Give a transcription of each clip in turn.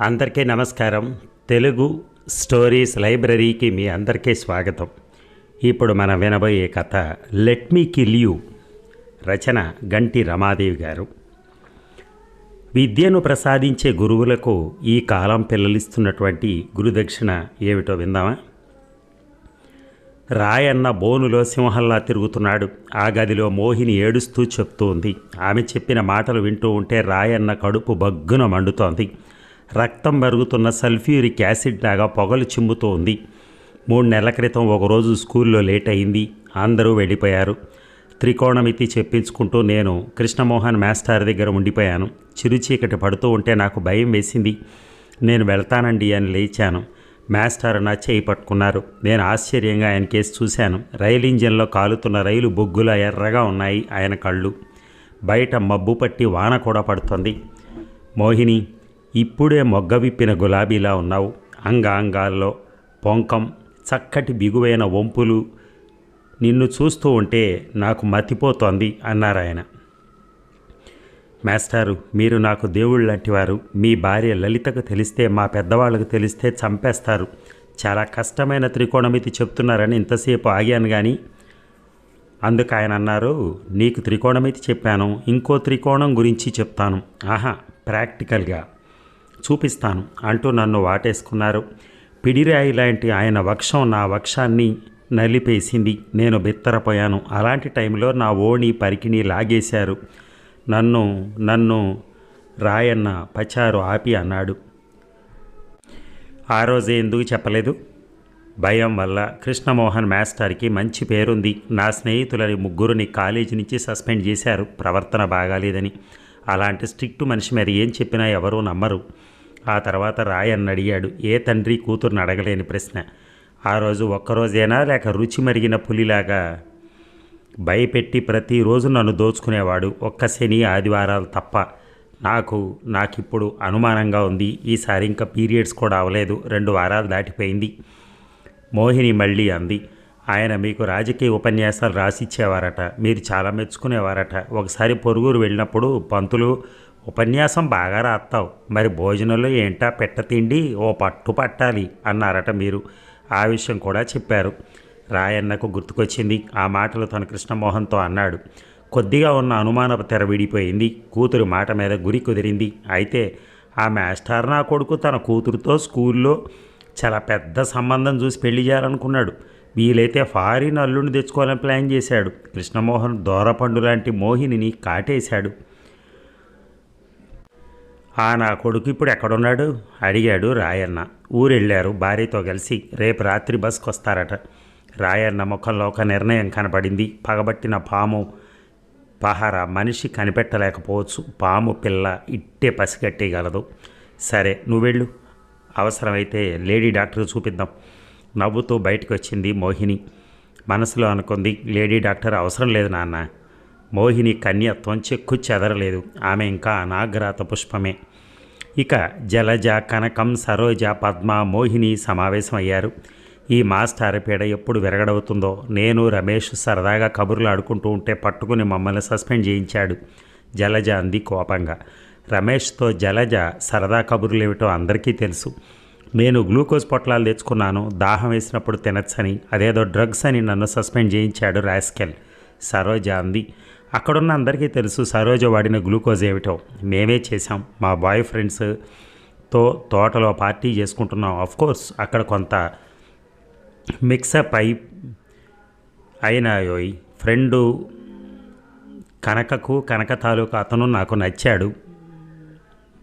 అందరికీ నమస్కారం. తెలుగు స్టోరీస్ లైబ్రరీకి మీ అందరికీ స్వాగతం. ఇప్పుడు మనం వినబోయే కథ లెట్ మీ కిల్ యూ రచన గంటి రమాదేవి గారు. విద్యను ప్రసాదించే గురువులకు ఈ కాలం పిల్లలిస్తున్నటువంటి గురుదక్షిణ ఏమిటో విందామా? రాయన్న బోనులో సింహంలా తిరుగుతున్నాడు. ఆ గదిలో మోహిని ఏడుస్తూ చెప్తూ ఉంది ఆమె చెప్పిన మాటలు వింటూ ఉంటే రాయన్న కడుపు బగ్గున మండుతోంది. రక్తం మరుగుతున్న సల్ఫ్యూరిక్ యాసిడ్ లాగా పొగలు చిమ్ముతోంది. మూడు నెలల క్రితం ఒకరోజు స్కూల్లో లేట్ అయింది. అందరూ వెళ్ళిపోయారు. త్రికోణమితి చెప్పించుకుంటూ నేను కృష్ణమోహన్ మాస్టర్ దగ్గర ఉండిపోయాను. చిరుచీకటి పడుతూ ఉంటే నాకు భయం వేసింది. నేను వెళ్తానండి అని లేచాను. మాస్టర్ నా చేయి పట్టుకున్నారు. నేను ఆశ్చర్యంగా ఆయన కేసు చూశాను. రైలు ఇంజిన్లో కాలుతున్న రైలు బొగ్గులా ఎర్రగా ఉన్నాయి ఆయన కళ్ళు. బయట మబ్బు పట్టి వాన కూడా పడుతుంది. మోహిని ఇప్పుడే మొగ్గ విప్పిన గులాబీలా ఉన్నావు. అంగాంగాల్లో పొంకం చక్కటి బిగువైన వంపులు నిన్ను చూస్తూ ఉంటే నాకు మతిపోతోంది అన్నారు ఆయన. మాస్టారు మీరు నాకు దేవుళ్ళు లాంటివారు మీ భార్య లలితకు తెలిస్తే మా పెద్దవాళ్ళకు తెలిస్తే చంపేస్తారు. చాలా కష్టమైన త్రికోణమితి చెప్తున్నారని ఇంతసేపు ఆగాను కానీ అందుకు ఆయన అన్నారు నీకు త్రికోణమితి చెప్పాను ఇంకో త్రికోణం గురించి చెప్తాను. ఆహా ప్రాక్టికల్గా. చూపిస్తాను. అంటూ నన్ను వాటేసుకున్నారు. పిడిరాయి లాంటి ఆయన వక్షం నా వక్షాన్ని నలిపేసింది. నేను బిత్తరపోయాను. అలాంటి టైంలో నా ఓణి పరికిణి లాగేశారు. నన్ను నన్ను రాయన్న పచారు ఆపి అన్నాడు. ఆ రోజే ఎందుకు చెప్పలేదు? భయం వల్ల కృష్ణమోహన్ మాస్టర్కి మంచి పేరుంది. నా స్నేహితులని ముగ్గురిని కాలేజీ నుంచి సస్పెండ్ చేశారు. ప్రవర్తన బాగాలేదని. అలాంటి స్ట్రిక్ట్ మనిషి మరి ఏం చెప్పినా ఎవరూ నమ్మరు. ఆ తర్వాత రాయన్న అడిగాడు ఏ తండ్రి కూతుర్ని అడగలేని ప్రశ్న. ఆ రోజు ఒక్కరోజేనా లేక రుచి మరిగిన పులిలాగా? భయపెట్టి ప్రతిరోజు నన్ను దోచుకునేవాడు ఒక్క శని ఆదివారాలు తప్ప. నాకు నాకిప్పుడు అనుమానంగా ఉంది ఈసారి ఇంకా పీరియడ్స్ కూడా అవ్వలేదు రెండు వారాలు దాటిపోయింది. మోహిని మళ్ళీ అంది ఆయన మీకు రాజకీయ ఉపన్యాసాలు రాసిచ్చేవారట మీరు చాలా మెచ్చుకునేవారట. ఒకసారి పొరుగురు వెళ్ళినప్పుడు పంతులు ఉపన్యాసం బాగా రాస్తావు మరి భోజనంలో ఏంటా పెట్ట తిండి? ఓ పట్టు పట్టాలి అన్నారట మీరు. ఆ విషయం కూడా చెప్పారు. రాయన్నకు గుర్తుకొచ్చింది. ఆ మాటలు తన కృష్ణమోహన్తో అన్నాడు. కొద్దిగా ఉన్న అనుమానపు తెర విడిపోయింది. కూతురు మాట మీద గురి కుదిరింది. అయితే ఆ మాస్టర్ నా కొడుకు తన కూతురుతో స్కూల్లో చాలా పెద్ద సంబంధం చూసి పెళ్ళి చేయాలనుకున్నాడు. వీలైతే ఫారిన్ అల్లుని తెచ్చుకోవాలని ప్లాన్ చేశాడు. కృష్ణమోహన్ దోరపండు లాంటి మోహినిని కాటేశాడు. ఆ నా కొడుకు ఇప్పుడు ఎక్కడున్నాడు? అడిగాడు రాయన్న. ఊరెళ్ళారు భార్యతో కలిసి రేపు రాత్రి బస్కి వస్తారట రాయన్న ముఖంలో ఒక నిర్ణయం కనపడింది. పగబట్టిన పాము పహారా మనిషి కనిపెట్టలేకపోవచ్చు. పాము పిల్ల ఇట్టే పసిగట్టేయగలదు. సరే నువ్వెళ్ళు. అవసరమైతే లేడీ డాక్టర్ చూపిద్దాం. నవ్వుతూ బయటకు వచ్చింది మోహిని. మనసులో అనుకుంది లేడీ డాక్టర్ అవసరం లేదు నాన్న. మోహిని కన్యత్వం చెక్కు చెదరలేదు. ఆమె ఇంకా అనాగ్రాత పుష్పమే. ఇక జలజ కనకం సరోజ పద్మ మోహిని సమావేశమయ్యారు. ఈ మాస్టర్ పీడ ఎప్పుడు విరగడవుతుందో నేను రమేష్ సరదాగా కబుర్లు ఆడుకుంటూ ఉంటే పట్టుకుని మమ్మల్ని సస్పెండ్ చేయించాడు. జలజ అంది కోపంగా. రమేష్తో జలజ సరదా కబుర్లు ఏమిటో అందరికీ తెలుసు. నేను గ్లూకోజ్ పొట్లాలు తెచ్చుకున్నాను దాహం వేసినప్పుడు తినచ్చని అదేదో డ్రగ్స్ అని నన్ను సస్పెండ్ చేయించాడు రాస్కెల్. సరోజ అంది. అక్కడున్న అందరికీ తెలుసు సరోజ వాడిన గ్లూకోజ్ ఏమిటో. మేమే చేశాం. మా బాయ్ ఫ్రెండ్స్తో తోటలో పార్టీ చేసుకుంటున్నాం. కోర్స్ అక్కడ కొంత మిక్సప్ అయి అయినాయోయ్. ఫ్రెండు కనకకు కనక తాలూకు అతను నాకు నచ్చాడు.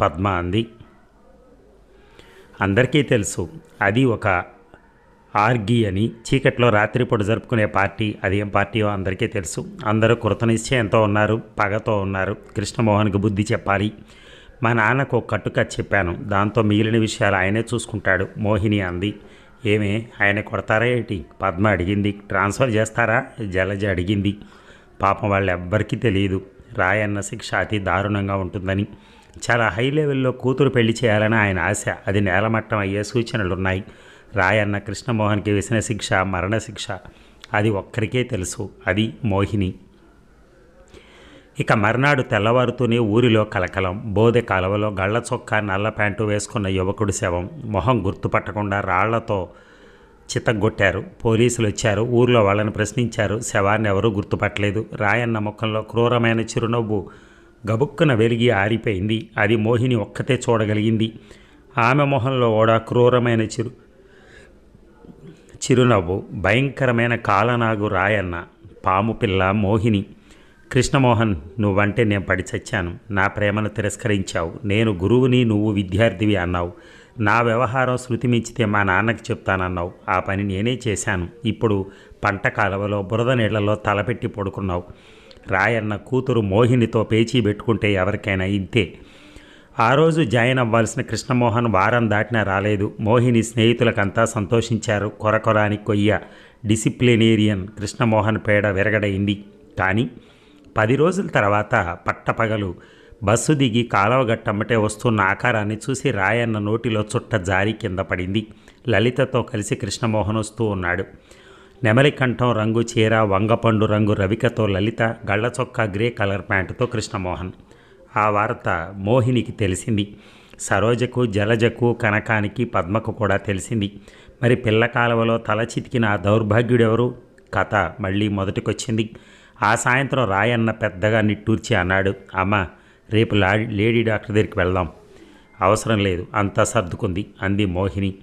పద్మ అంది. అందరికీ తెలుసు. అది ఒక ఆర్గి అని చీకట్లో రాత్రిపూట జరుపుకునే పార్టీ అదేం పార్టీయో అందరికీ తెలుసు. అందరూ కృతనిశ్చయంతో ఉన్నారు పగతో ఉన్నారు. కృష్ణమోహన్కి బుద్ధి చెప్పాలి. మా నాన్నకు ఒక కట్టుక చెప్పాను. దాంతో మిగిలిన విషయాలు ఆయనే చూసుకుంటాడు. మోహిని అంది. ఏమే ఆయన కొడతారా ఏంటి? పద్మ అడిగింది. ట్రాన్స్ఫర్ చేస్తారా? జలజ అడిగింది. పాపం వాళ్ళు ఎవ్వరికీ తెలియదు. రాయన్న శిక్ష అతి దారుణంగా ఉంటుందని. చాలా హై లెవెల్లో కూతురు పెళ్ళి చేయాలని ఆయన ఆశ. అది నేలమట్టం అయ్యే సూచనలున్నాయి. రాయన్న కృష్ణమోహన్కి వేసిన శిక్ష మరణశిక్ష అది ఒక్కరికే తెలుసు. అది మోహిని. ఇక మర్నాడు తెల్లవారుతూనే ఊరిలో కలకలం. బోధె కాలువలో గళ్ళ చొక్కా నల్ల ప్యాంటు వేసుకున్న యువకుడి శవం. మొహం గుర్తుపట్టకుండా రాళ్ళతో చితగ్గొట్టారు. పోలీసులు వచ్చారు ఊర్లో వాళ్ళని ప్రశ్నించారు. శవాన్ని ఎవరూ గుర్తుపట్టలేదు. రాయన్న ముఖంలో క్రూరమైన చిరునవ్వు గబుక్కున వెలిగి ఆరిపోయింది. అది మోహిని ఒక్కతే చూడగలిగింది. ఆమె మొహంలో కూడా క్రూరమైన చిరు చిరునవ్వు భయంకరమైన కాలనాగు రాయన్న పాము పిల్ల మోహిని. కృష్ణమోహన్ నువ్వంటే నేను పడి చచ్చాను. నా ప్రేమను తిరస్కరించావు. నేను గురువుని నువ్వు విద్యార్థివి అన్నావు. నా వ్యవహారం శృతి మించితే మా నాన్నకి చెప్తానన్నావు. ఆ పని నేనే చేశాను. ఇప్పుడు పంట కాలువలో బురద నీళ్ళలో తలపెట్టి పడుకున్నావు. రాయన్న కూతురు మోహినితో పేచీ పెట్టుకుంటే ఎవరికైనా ఇంతే. ఆ రోజు జాయిన్ అవ్వాల్సిన కృష్ణమోహన్ వారం దాటినా రాలేదు. మోహిని స్నేహితులకంతా సంతోషించారు. కొరకొరాని కొయ్య డిసిప్లినేరియన్ కృష్ణమోహన్ పేడ విరగడైంది. కానీ పది రోజుల తర్వాత పట్టపగలు బస్సు దిగి కాలవగట్టమ్మటే వస్తున్న ఆకారాన్ని చూసి రాయన్న నోటిలో చుట్ట జారి కింద పడింది. లలితతో కలిసి కృష్ణమోహన్ వస్తూ ఉన్నాడు. నెమలి కంఠం రంగు చీర వంగపండు రంగు రవికతో లలిత గళ్ళ చొక్కా గ్రే కలర్ ప్యాంటుతో కృష్ణమోహన్. ఆ వార్త మోహినికి తెలిసింది. సరోజకు జలజకు కనకానికి పద్మకు కూడా తెలిసింది. మరి పిల్ల కాలువలో తల చితికిన ఆ దౌర్భాగ్యుడెవరు? కథ మళ్ళీ మొదటికొచ్చింది. ఆ సాయంత్రం రాయన్న పెద్దగా నిట్టూర్చి అన్నాడు. అమ్మ రేపు లా లేడీ డాక్టర్ దగ్గరికి వెళ్దాం. అవసరం లేదు అంతా సర్దుకుంది అంది మోహిని.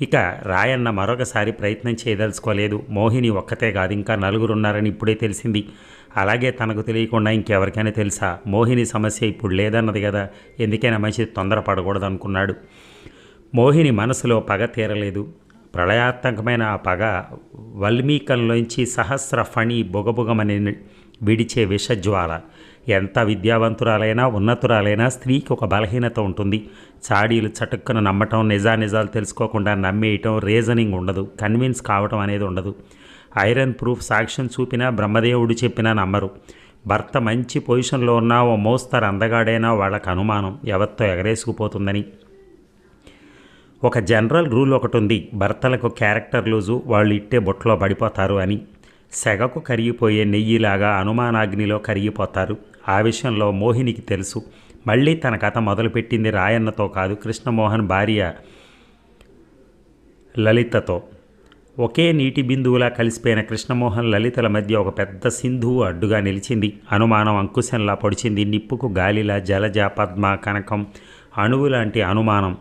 ఇక రాయన్న మరొకసారి ప్రయత్నం చేయదలుచుకోలేదు. మోహిని ఒక్కతే కాదు ఇంకా నలుగురు ఉన్నారని ఇప్పుడే తెలిసింది. అలాగే తనకు తెలియకుండా ఇంకెవరికైనా తెలుసా? మోహిని సమస్య ఇప్పుడు లేదన్నది కదా? ఎందుకైనా మంచి తొందరపడకూడదు అనుకున్నాడు మోహిని మనసులో పగ తీరలేదు. ప్రళయాత్మకమైన ఆ పగ వల్మీకంలోంచి సహస్ర ఫణి బుగబుగమని విడిచే విషజ్వాల. ఎంత విద్యావంతురాలైనా ఉన్నతురాలైనా స్త్రీకి ఒక బలహీనత ఉంటుంది. చాడీలు చటుక్కున నమ్మటం నిజానిజాలు తెలుసుకోకుండా నమ్మేయటం రీజనింగ్ ఉండదు. కన్విన్స్ కావటం అనేది ఉండదు. ఐరన్ ప్రూఫ్ సాక్ష్యం చూపినా బ్రహ్మదేవుడు చెప్పినా నమ్మరు. భర్త మంచి పొజిషన్లో ఉన్నా ఓ మోస్తరు అందగాడైనా వాళ్ళకు అనుమానం. ఎవరితో ఎగరేసుకుపోతుందని. ఒక జనరల్ రూల్ ఒకటి ఉంది భర్తలకు క్యారెక్టర్ లూజు వాళ్ళు ఇట్టే బొట్లో పడిపోతారు అని. సెగకు కరిగిపోయే నెయ్యిలాగా అనుమానాగ్నిలో కరిగిపోతారు. ఆ విషయంలో మోహినికి తెలుసు. మళ్ళీ తన కథ మొదలుపెట్టింది రాయన్నతో కాదు కృష్ణమోహన్ భార్య లలితతో. ఒకే నీటి బిందువులా కలిసిపోయిన కృష్ణమోహన్ లలితల మధ్య ఒక పెద్ద సింధువు అడ్డుగా నిలిచింది. అనుమానం అంకుశంలా పొడిచింది. నిప్పుకు గాలిలా జలజ పద్మ కనకం అణువు లాంటి అనుమానం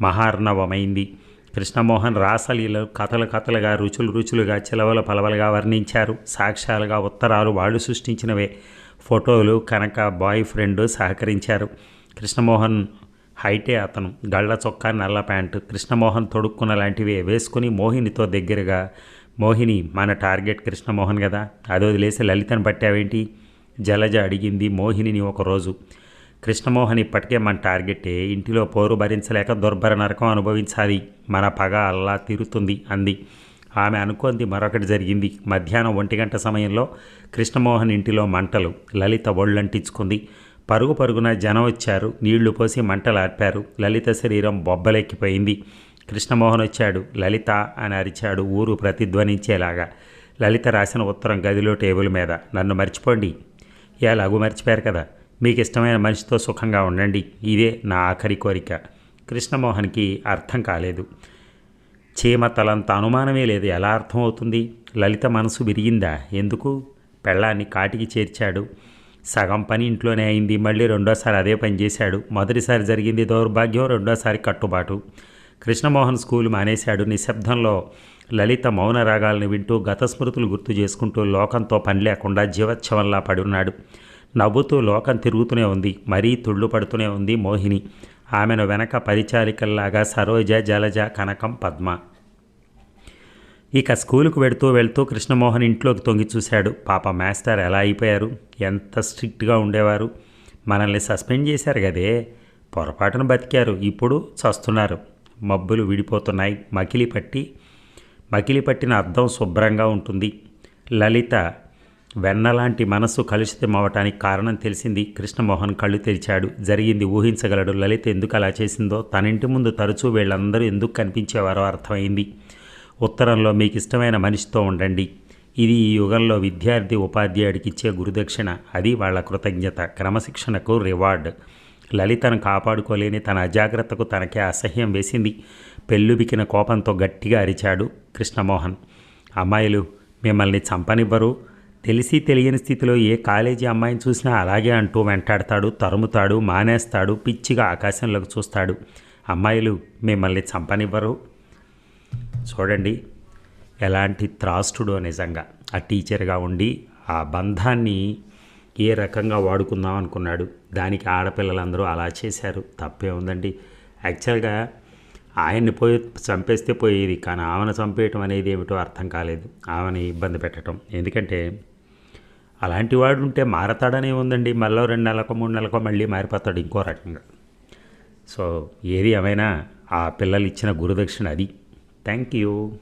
మహార్ణవమైంది. కృష్ణమోహన్ రాసలీలు కథలు కథలుగా రుచులు రుచులుగా చిలవలు పలవలుగా వర్ణించారు. సాక్ష్యాలుగా ఉత్తరాలు వాళ్ళు సృష్టించినవే. ఫోటోలు కనుక బాయ్ ఫ్రెండ్ సహకరించారు. కృష్ణమోహన్ హైటే అతను. గళ్ళ చొక్కా నల్ల ప్యాంటు. కృష్ణమోహన్ తొడుక్కున్న లాంటివి వేసుకుని మోహినితో దగ్గరగా మోహిని మన టార్గెట్ కృష్ణమోహన్ కదా అది వదిలేసి లలితను పట్టావేంటి? జలజ అడిగింది మోహినిని ఒకరోజు. కృష్ణమోహన్ ఇప్పటికే మన టార్గెటే. ఇంటిలో పోరు భరించలేక దుర్భర నరకం అనుభవించాలి మన పగ అల్లా తీరుతుంది అంది. ఆమె అనుకుంది మరొకటి జరిగింది. మధ్యాహ్నం ఒంటి గంట సమయంలో కృష్ణమోహన్ ఇంటిలో మంటలు. లలిత ఒళ్ళంటించుకుంది. పరుగు పరుగున జనం వచ్చారు. నీళ్ళు పోసి మంటలు ఆర్పారు. లలిత శరీరం బొబ్బలెక్కిపోయింది. కృష్ణమోహన్ వచ్చాడు. లలిత అని అరిచాడు ఊరు ప్రతిధ్వనించేలాగా. లలిత రాసిన ఉత్తరం గదిలో టేబుల్ మీద. నన్ను మర్చిపోండి. ఎలాగూ మర్చిపోయారు కదా. మీకు ఇష్టమైన మనిషితో సుఖంగా ఉండండి. ఇదే నా ఆఖరి కోరిక. కృష్ణమోహన్కి అర్థం కాలేదు. చీమ తలంత అనుమానమే లేదు. ఎలా అర్థమవుతుంది? లలిత మనసు విరిగిందా? ఎందుకు? పెళ్ళాన్ని కాటికి చేర్చాడు. సగం పని ఇంట్లోనే అయింది. మళ్ళీ రెండోసారి అదే పని చేశాడు. మొదటిసారి జరిగింది దౌర్భాగ్యం రెండోసారి కట్టుబాటు. కృష్ణమోహన్ స్కూల్ మానేశాడు. నిశ్శబ్దంలో లలిత మౌన రాగాలను వింటూ గత స్మృతులు గుర్తు చేసుకుంటూ లోకంతో పని లేకుండా జీవోత్సవంలా పడి ఉన్నాడు. నవ్వుతూ లోకం తిరుగుతూనే ఉంది. మరీ తుళ్ళు పడుతూనే ఉంది మోహిని. ఆమెను వెనక పరిచారికల్లాగా సరోజ జలజ కనకం పద్మ. ఇక స్కూలుకు వెడుతూ వెళ్తూ కృష్ణమోహన్ ఇంట్లోకి తొంగి చూశాడు. పాప మాస్టర్ ఎలా అయిపోయారు? ఎంత స్ట్రిక్ట్గా ఉండేవారు? మనల్ని సస్పెండ్ చేశారు కదే. పొరపాటున బతికారు. ఇప్పుడు చస్తున్నారు. మబ్బులు విడిపోతున్నాయి. మకిలి పట్టి మకిలి పట్టిన అద్దం శుభ్రంగా ఉంటుంది. లలిత వెన్నలాంటి మనస్సు కలుషితమవటానికి కారణం తెలిసింది. కృష్ణమోహన్ కళ్ళు తెరిచాడు. జరిగింది ఊహించగలడు. లలిత ఎందుకు అలా చేసిందో తనింటి ముందు తరచూ వీళ్ళందరూ ఎందుకు కనిపించేవారో అర్థమైంది. ఉత్తరంలో మీకు ఇష్టమైన మనిషితో ఉండండి. ఇది ఈ యుగంలో విద్యార్థి ఉపాధ్యాయుడికి ఇచ్చే గురుదక్షిణ. అది వాళ్ళ కృతజ్ఞత. క్రమశిక్షణకు రివార్డ్. లలితను కాపాడుకోలేని తన అజాగ్రత్తకు తనకే అసహ్యం వేసింది. పెళ్ళుబికిన కోపంతో గట్టిగా అరిచాడు కృష్ణమోహన్. అమ్మాయిలు మిమ్మల్ని చంపనివ్వరు. తెలిసి తెలియని స్థితిలో ఏ కాలేజీ అమ్మాయిని చూసినా అలాగే అంటూ వెంటాడతాడు తరుముతాడు మానేస్తాడు పిచ్చిగా ఆకాశంలోకి చూస్తాడు. అమ్మాయిలు మిమ్మల్ని చంపనివ్వరు. చూడండి ఎలాంటి త్రాస్తుడో నిజంగా. ఆ టీచర్గా ఉండి ఆ బంధాన్ని ఏ రకంగా వాడుకుందాం అనుకున్నాడు. దానికి ఆడపిల్లలందరూ అలా చేశారు. తప్పే ఉందండి. యాక్చువల్గా ఆయన్ని పోయి చంపేస్తే పోయేది కానీ ఆమెను చంపేయటం అనేది ఏమిటో అర్థం కాలేదు. ఆమెని ఇబ్బంది పెట్టడం ఎందుకంటే అలాంటి వాడు ఉంటే మారతాడనే ఉందండి. మళ్ళీ రెండు నెలలకు మూడు నెలలకు మళ్ళీ మారిపోతాడు ఇంకో రకంగా. సో ఏది ఏమైనా ఆ పిల్లలు ఇచ్చిన గురుదక్షిణ అది. Thank you